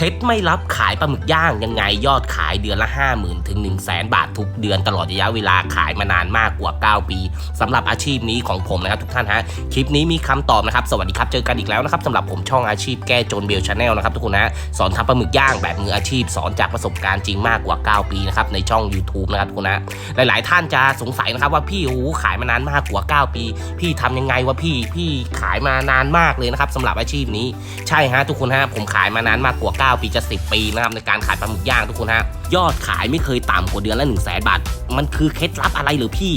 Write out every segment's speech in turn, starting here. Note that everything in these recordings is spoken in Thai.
เคล็ดไม่รับขายปลาหมึกย่างยังไงยอดขายเดือนละ 5 0,000ถึง1 0 0 0 0แบาททุกเดือนตลอดระยะเวลาขายมานานมากกว่า 9 ปีสำหรับอาชีพนี้ของผมนะครับทุกท่านฮะคลิปนี้มีคำตอบนะครับ สวัสดีครับเจอกันอีกแล้วนะครับสำหรับผมช่องอาชีพแก้จนเบลชาแนลนะครับทุกคนนะสอนทำปลาหมึกย่างแบบมืออาชีพ สอนจากประสบการณ์จริงมากกว่า 9 ปีนะครับในช่อง YouTube นะครับทุกคนนะหลาย ๆ ท่านจะสงสัยนะครับว่าพี่โอ้ขายมานานมากกว่า 9 ปี พี่ทำยังไงวะพี่พี่ขายมานานมากเลยนะครับสำหรับอาชีพนี้ใช่ฮะทุกคนฮะผมขายมานานมากกว่า9 ปีจะ 10 ปีนะครับในการขายปลาหมึกย่างทุกคนฮะยอดขายไม่เคยต่ำกว่าเดือนละ1 0 0 0 0แบาท มันคือเคล็ดลับอะไรหรือพี่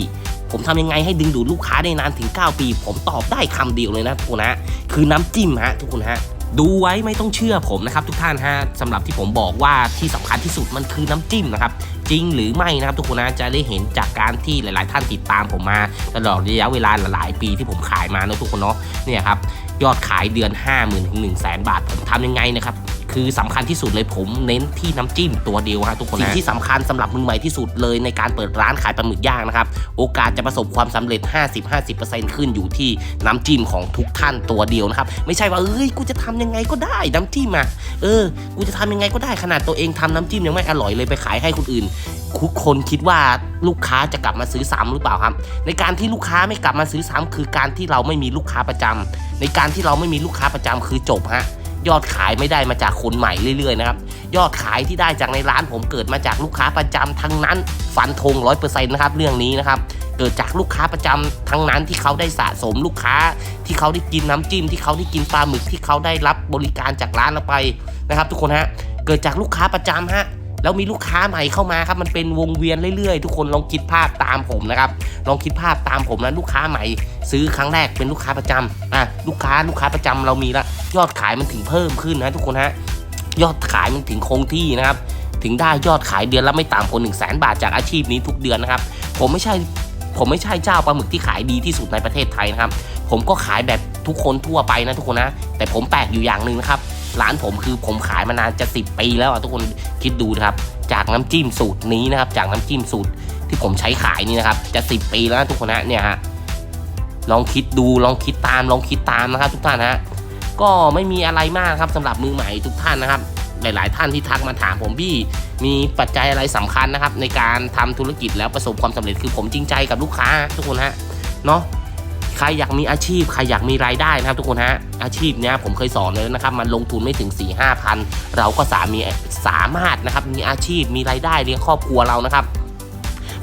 ผมทำยังไงให้ดึงดูดลูกค้าได้นานถึง 9 ปี ผมตอบได้คำเดียวเลยนะทุกคนฮะคือน้ำจิ้มฮะทุกคนฮะดูไว้ไม่ต้องเชื่อผมนะครับทุกท่านฮะสำหรับที่ผมบอกว่าที่สำคัญที่สุดมันคือน้ำจิ้มนะครับจริงหรือไม่นะครับทุกคนนะจะได้เห็นจากการที่หลาย ๆ ท่านติดตามผมมาตลอดระยะเวลาหลาย ๆ ปีที่ผมขายมานะทุกคนเนาะเนี่ยครับยอดขายเดือน 5 0,000ื่นถึงหนึ่งแสนบาทผมทำยังไงนะครับ คือสำคัญที่สุดเลยผมเน้นที่น้ำจิ้มตัวเดียวฮะทุกคนสิ่งที่สำคัญสำหรับมือใหม่ที่สุดเลยในการเปิดร้านขายปลาหมึกย่างนะครับโอกาสจะประสบความสำเร็จ 50-50%ขึ้นอยู่ที่น้ำจิ้มของทุกท่านตัวเดียวนะครับไม่ใช่ว่าเอ้ยกูจะทำยังไงก็ได้น้ำจิ้มอะเออกูจะทำยังไงก็ได้ขนาดตัวเองทำน้ำจิ้มยังไม่อร่อยเลยไปขายให้คนอื่นทุกคนคิดว่าลูกค้าจะกลับมาซื้อซ้ำหรือเปล่าครับ ในการที่ลูกค้าไม่กลับมาซื้อซ้ำคือการที่เราไม่มีลูกค้าประจำในการที่เราไม่มีลูกค้าประจำคือจบฮะ ยอดขายไม่ได้มาจากคนใหม่เรื่อยๆนะครับยอดขายที่ได้จากในร้านผมเกิดมาจากลูกค้าประจำทั้งนั้นฟันธงร้อยเปอร์เซ็นต์นะครับเรื่องนี้นะครับเกิดจากลูกค้าประจำทั้งนั้นที่เขาได้สะสมลูกค้า ที่เขาได้กินน้ำจิ้มที่เขาได้กินปลาหมึกที่เขาได้รับบริการจากร้านเราไปนะครับ ทุกคนฮะเกิดจากลูกค้าประจำฮะแล้วมีลูกค้าใหม่เข้ามาครับมันเป็นวงเวียนเรื่อยๆ ทุกคนลองคิดภาพตามผมนะครับลองคิดภาพตามผมนะลูกค้าใหม่ ซื้อครั้งแรกเป็นลูกค้าประจำอะลูกค้าลูกค้าประจำเรามีละยอดขายมันถึงเพิ่มขึ้นนะทุกคนฮะยอดขายมันถึงคงที่นะครับ ถึงได้ยอดขายเดือนละไม่ต่ำกว่าหนึ่งแสนบาทจากอาชีพนี้ทุกเดือนนะครับ ผมไม่ใช่ผมไม่ใช่เจ้าปลาหมึกที่ขายดีที่สุดในประเทศไทยนะครับ ผมก็ขายแบบทุกคนทั่วไปนะทุกคนนะ แต่ผมแปลกอยู่อย่างหนึ่งนะครับ ร้านผมคือผมขายมานานจะ 10 ปีแล้วอะทุกคนคิดดูนะครับ จากน้ำจิ้มสูตรนี้นะครับ จากน้ำจิ้มสูตรที่ผมใช้ขายนี่นะครับ จะ 10 ปีแล้วนะทุกคนนะเนี่ยฮะ ลองคิดดูลองคิดตามลองคิดตามนะครับ ทุกท่านฮะก็ไม่มีอะไรมากครับสำหรับมือใหม่ทุกท่านนะครับ หลาย ๆ ท่านที่ทักมาถามผมพี่มีปัจจัยอะไรสำคัญนะครับ ในการทำธุรกิจแล้วประสบความสำเร็จคือผมจริงใจกับลูกค้า ทุกคนฮะเนาะใครอยากมีอาชีพใครอยากมีรายได้นะครับ ทุกคนฮะอาชีพเนี้ยผมเคยสอนเลยนะครับมันลงทุนไม่ถึง4ี่ห้าพันเราก็สามีสามารถนะครับมีอาชีพมีรายได้เลี้ยงครอบครัวเรานะครับ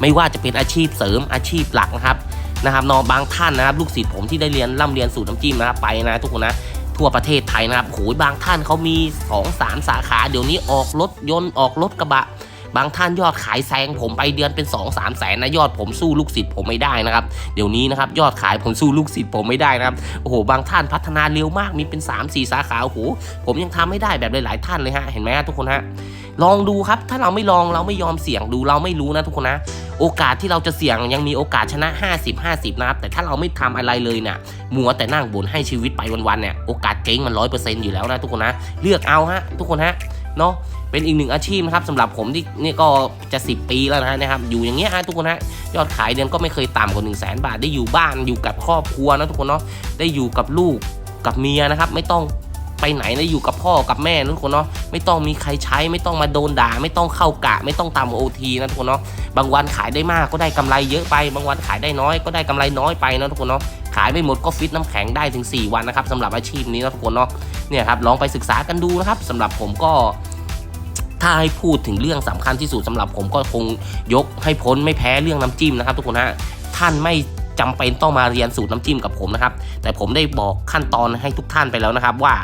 ไม่ว่าจะเป็นอาชีพเสริมอาชีพหลักนะครับ นะครับนอบางท่านนะครับลูกศิษย์ผมที่ได้เรียนร่ำเรียนสูตรน้ำจิ้มนะครับไปนะทุกคนนะทั่วประเทศไทยนะครับโหยบางท่านเขามี2 3สาสาขาเดี๋ยวนี้ออกรถยนต์ออกรถกระบะ บางท่านยอดขายแซงผมไปเดือนเป็น 2 3แสนนะยอดผมสู้ลูกศิษย์ผมไม่ได้นะครับเดี๋ยวนี้นะครับยอดขายผมสู้ลูกศิษย์ผมไม่ได้นะครับโอ้โหบางท่านพัฒนาเร็วมากมีเป็น 3 4 สาขาโอ้โหผมยังทำไม่ได้แบบหลายๆท่านเลยฮะเห็นไหมฮะทุกคนฮะ ลองดูครับ ถ้าเราไม่ลองเราไม่ยอมเสี่ยงดูเราไม่รู้นะทุกคนนะ โอกาสที่เราจะเสี่ยงยังมีโอกาสชนะ 50 50 นะครับ แต่ถ้าเราไม่ทำอะไรเลยเนี่ยมัวแต่นั่งบ่นให้ชีวิตไปวันๆเนี่ยโอกาสเจ๊งมันร้อยเปอร์เซ็นต์อยู่แล้วนะทุกคนนะ เลือกเอาฮะทุกคนฮะเนาะเป็นอีกหนึ่งอาชีพนะครับสำหรับผมที่นี่ก็จะ 10 ปีแล้วนะนะครับ อยู่อย่างเงี้ยฮะทุกคนฮะยอดขายเดือนก็ไม่เคยต่ำกว่า1 0 0 0 0แบาท ได้อยู่บ้านอยู่กับครอบครัวนะทุกคนเนาะได้อยู่กับลูกกับเมียนะครับ ไม่ต้อง ไปไหนนะอยู่กับพ่อกับแม่นะทุกคนเนาะไม่ต้องมีใครใช้ไม่ต้องมาโดนด่า ไม่ต้องเข้ากะ ไม่ต้องตามโอทีนะทุกคนเนาะบางวันขายได้มากก็ได้กำไรเยอะไป บางวันขายได้น้อยก็ได้กำไรน้อยไปนะทุกคนเนาะขายไม่หมดก็ฟิตน้ำแข็งได้ถึง 4 วันนะครับสำหรับอาชีพนี้นะทุกคนเนาะเนี่ยครับลองไปศึกษากันดูนะครับสำหรับผมก็ถ้าให้พูดถึงเรื่องสำคัญที่สุดสำหรับผมก็คงยกให้พ้นไม่แพ้เรื่องน้ำจิ้มนะครับ ทุกคนฮะท่านไม่ จำเป็นต้องมาเรียนสูตรน้ำจิ้มกับผมนะครับ แต่ผมได้บอกขั้นตอนให้ทุกท่านไปแล้วนะครับว่า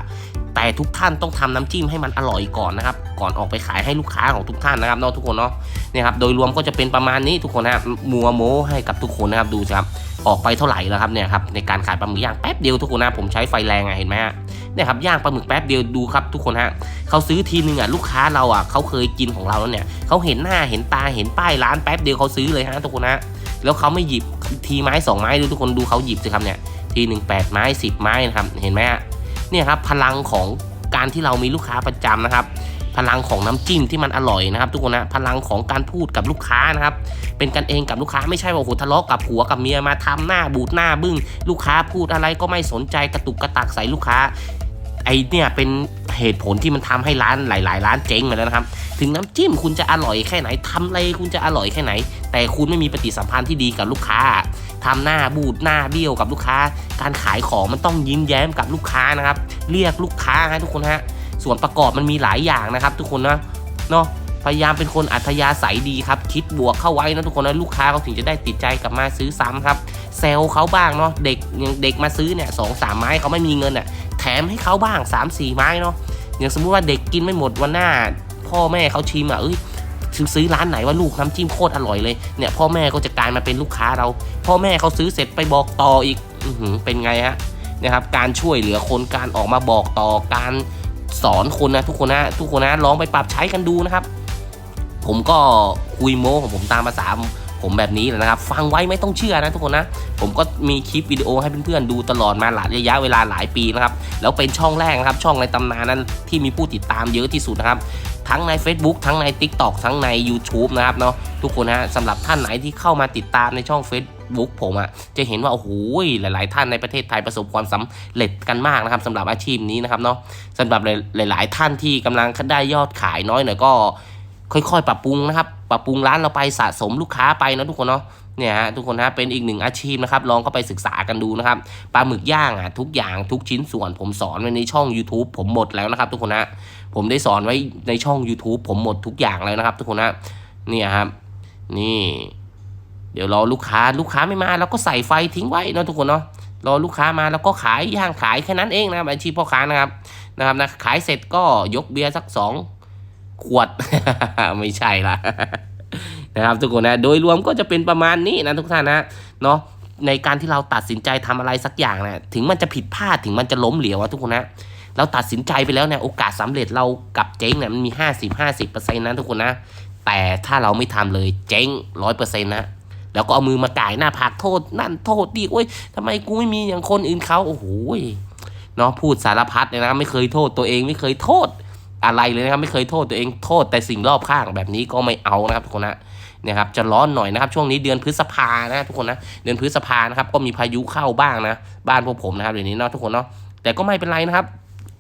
แต่ทุกท่านต้องทำน้ำจิ้มให้มันอร่อยก่อนนะครับ ก่อนออกไปขายให้ลูกค้าของทุกท่านนะครับเนาะทุกคนเนาะเนี่ยครับโดยรวมก็จะเป็นประมาณนี้ทุกคนนะครับมัวโมให้กับทุกคนนะครับดูสิครับออกไปเท่าไหร่แล้วครับเนี่ยครับในการขายปลาหมึกย่างแป๊บเดียวทุกคนนะผมใช้ไฟแรงอะเห็นไหมฮะเนี่ยครับย่างปลาหมึกแป๊บเดียวดูครับทุกคนฮะเขาซื้อทีนึงอะลูกค้าเราอะเขาเคยกินของเราแล้วเนี่ยเขาเห็นหน้าเห็นตาเห็นป้ายร้านแป๊บเดียวเขาซื้อเลยฮะทุกคนฮะ แล้วเขาไม่หยิบทีไม้สองไม้ดูทุกคนดูเขาหยิบสิครับเนี่ยทีหนึ่งแปดไม้สิบไม้นะครับเห็นไหมฮะเนี่ยครับพลังของการที่เรามีลูกค้าประจำนะครับ พลังของน้ำจิ้มที่มันอร่อยนะครับ ทุกคนนะพลังของการพูดกับลูกค้านะครับ เป็นกันเองกับลูกค้าไม่ใช่ว่าโอ้โหทะเลาะกับผัวกับเมียมาทำหน้าบูดหน้าบึ้งลูกค้าพูดอะไรก็ไม่สนใจกระตุกกระตักใส่ลูกค้า ไอเนี่ยเป็นเหตุผลที่มันทำให้ร้านหลาย ๆ ร้านเจ๊งมาแล้วนะครับ ถึงน้ำจิ้มคุณจะอร่อยแค่ไหนทำอะไรคุณจะอร่อยแค่ไหน แต่คุณไม่มีปฏิสัมพันธ์ที่ดีกับลูกค้าทำหน้าบูดหน้าเบี้ยวกับลูกค้า การขายของมันต้องยิ้มแย้มกับลูกค้านะครับ เรียกลูกค้าฮะทุกคนฮะส่วนประกอบมันมีหลายอย่างนะครับ ทุกคนนะเนาะพยายามเป็นคนอัธยาศัยดีครับ คิดบวกเข้าไว้นะทุกคนนะลูกค้าเขาถึงจะได้ติดใจกลับมาซื้อซ้ำครับ เซลเขาบ้างเนาะเด็กอย่างเด็กมาซื้อเนี่ยสองสามไม้เขาไม่มีเงินอะ มให้เขาบ้าง3ามสี่ไม้เนาะอย่างสมมุติว่าเด็กกินไม่หมดวันหน้า พ่อแม่เขาชิมอะเอ้ยซื้อร้านไหนว่าลูกน้ำจิ้มโคตรอร่อยเลยเนี่ยพ่อแม่ก็จะกลายมาเป็นลูกค้าเรา พ่อแม่เขาซื้อเสร็จไปบอกต่ออีกอือเป็นไงฮะนะครับ การช่วยเหลือคนการออกมาบอกต่อการสอนคนนะทุกคนนะทุกคนนะลองไปปรับใช้กันดูนะครับ ผมก็คุยโม้ของผมตามภาษา ผมแบบนี้แหละนะครับ ฟังไว้ไม่ต้องเชื่อนะทุกคนนะ ผมก็มีคลิปวิดีโอให้เพื่อนๆดูตลอดมาหลายระยะเวลาหลายปีนะครับ แล้วเป็นช่องแรกนะครับ ช่องในตำนานนั้นที่มีผู้ติดตามเยอะที่สุดนะครับ ทั้งใน Facebook ทั้งใน TikTok ทั้งใน YouTube นะครับเนาะทุกคนนะสำหรับท่านไหนที่เข้ามาติดตามในช่อง Facebook ผมอะ่ะจะเห็นว่าโอ้โหหลาย ๆ ท่านในประเทศไทยประสบความสำเร็จกันมากนะครับสำหรับอาชีพนี้นะครับเนาะสำหรับหลาย ๆ ท่านที่กำลังได้ยอดขายน้อยหน่อยก็ ค่อยๆ ปรับปรุงนะครับปรับปรุงร้านเราไปสะสมลูกค้าไปนะทุกคนเนาะเนี่ยฮะทุกคนฮะเป็นอีกหนึ่งอาชีพนะครับลองเข้าไปศึกษากันดูนะครับปลาหมึกย่างอะทุกอย่างทุกชิ้นส่วนผมสอนไว้ในช่อง YouTube ผมหมดแล้วนะครับ ทุกคนฮะผมได้สอนไว้ในช่อง YouTube ผมหมดทุกอย่างแล้วนะครับ ทุกคนฮะเนี่ยครับนี่ เดี๋ยวรอลูกค้าลูกค้าไม่มาเราก็ใส่ไฟทิ้งไว้เนาะทุกคนเนาะรอลูกค้ามาแล้วก็ขายย่างขายแค่นั้นเองนะครับอาชีพพ่อค้านะครับนะครับนะขายเสร็จก็ยกเบียร์สักสอง ขวด ไม่ใช่ละนะครับทุกคนนะโดยรวมก็จะเป็นประมาณนี้นะทุกท่านนะเนาะในการที่เราตัดสินใจทำอะไรสักอย่างนะถึงมันจะผิดพลาดถึงมันจะล้มเหลวอะทุกคนนะเราตัดสินใจไปแล้วเนี่ยโอกาสสำเร็จเรากับเจ๊งเนี่ยมันมี 50 50เปอร์เซ็นต์นะทุกคนนะแต่ถ้าเราไม่ทำเลยเจ๊งร้อยเปอร์เซ็นต์นะแล้วก็เอามือมาก่ายหน้าผากโทษ นั่นโทษดีโอ้ยทำไมกูไม่มีอย่างคนอื่นเขาโอ้โหเนาะพูดสารพัดเลยนะ ไม่เคยโทษตัวเองไม่เคยโทษ อะไรเลยนะครับไม่เคยโทษตัวเองโทษแต่สิ่งรอบข้างแบบนี้ก็ไม่เอานะครับทุกคนนะเนี่ยครับจะร้อนหน่อยนะครับช่วงนี้เดือนพฤษภานะทุกคนนะเดือนพฤษภานะครับก็มีพายุเข้าบ้างนะบ้านพวกผมนะครับเดี๋ยวนี้เนาะทุกคนเนาะแต่ก็ไม่เป็นไรนะครับ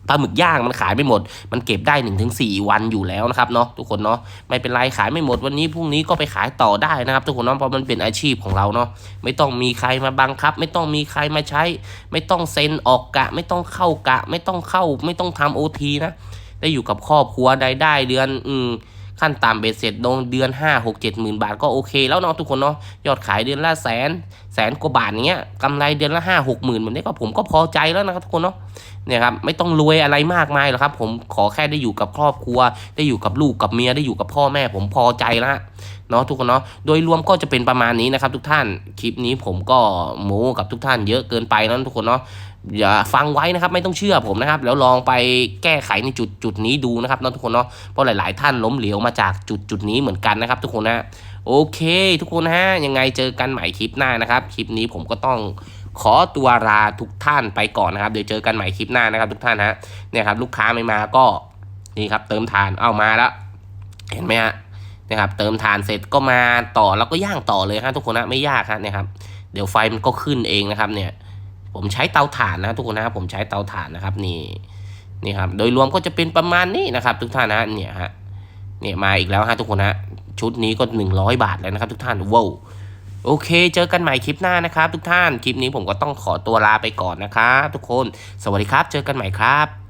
ปลาหมึกย่างมันขายไม่หมด มันเก็บได้1นถึงสวันอยู่แล้วนะครับเนาะทุกคนเนาะไม่เป็นไรขายไม่หมดวันนี้พรุ่งนี้ก็ไปขายต่อได้นะครับ ทุกคนเนาะเพราะมันเป็นอาชีพของเราเนาะไม่ต้องมีใครมาบังคับ ไม่ต้องมีใครมาใช้ ไม่ต้องเซ็นออกกะ ไม่ต้องเข้ากะ ไม่ต้องเข้า ไม่ต้องทำโอทีนะ ได้อยู่กับครอบครัวได้ได้เดือนอืมขั้นต่ำเบ็ดเสร็จลงเดือน 5 6 7หมื่นบาทก็โอเค แล้วเนาะทุกคนเนาะยอดขายเดือนละแสนแสนกว่าบาทเงี้ยกำไรเดือนละ 5 6หมื่นแบบนี้ก็ผมก็พอใจแล้วนะครับทุกคนเนาะเนี่ยครับไม่ต้องรวยอะไรมากมายหรอกครับ ผมขอแค่ได้อยู่กับครอบครัว ได้อยู่กับลูกกับเมียได้อยู่กับพ่อแม่ผมพอใจแล้วเนาะทุกคนเนาะโดยรวมก็จะเป็นประมาณนี้นะครับ ทุกท่านคลิปนี้ผมก็โม้กับทุกท่านเยอะเกินไปนะทุกคนเนาะ อย่าฟังไว้นะครับไม่ต้องเชื่อผมนะครับ แล้วลองไปแก้ไขในจุดจุดนี้ดูนะครับน้องทุกคนเนาะเพราะหลาย ๆ ท่านล้มเหลวมาจากจุดจุดนี้เหมือนกันนะครับ ทุกคนนะโอเค ทุกคนฮะยังไงเจอกันใหม่คลิปหน้านะครับ คลิปนี้ผมก็ต้องขอตัวลาทุกท่านไปก่อนนะครับ เดี๋ยวเจอกันใหม่คลิปหน้านะครับ ทุกท่านฮะเนี่ยครับลูกค้าไม่มาก็นี่ครับเติมทานเอามาแล้ว เห็นไหมฮะนะครับเติมทานเสร็จก็มาต่อแล้วก็ย่างต่อเลยฮะทุกคนนะไม่ยากฮะเนี่ยครับ เดี๋ยวไฟมันก็ขึ้นเองนะครับเนี่ย ผมใช้เตาถ่านนะทุกคนนะผมใช้เตาถ่านนะครับนี่นี่ครับโดยรวมก็จะเป็นประมาณนี้นะครับ ทุกท่านนะเนี่ยฮะเนี่ยมาอีกแล้วฮะทุกคนนะชุดนี้ก็ 100 บาทแล้วนะครับ ทุกท่านว้าวโอเค เจอกันใหม่คลิปหน้านะครับ ทุกท่านคลิปนี้ผมก็ต้องขอตัวลาไปก่อนนะครับทุกคน สวัสดีครับ เจอกันใหม่ครับ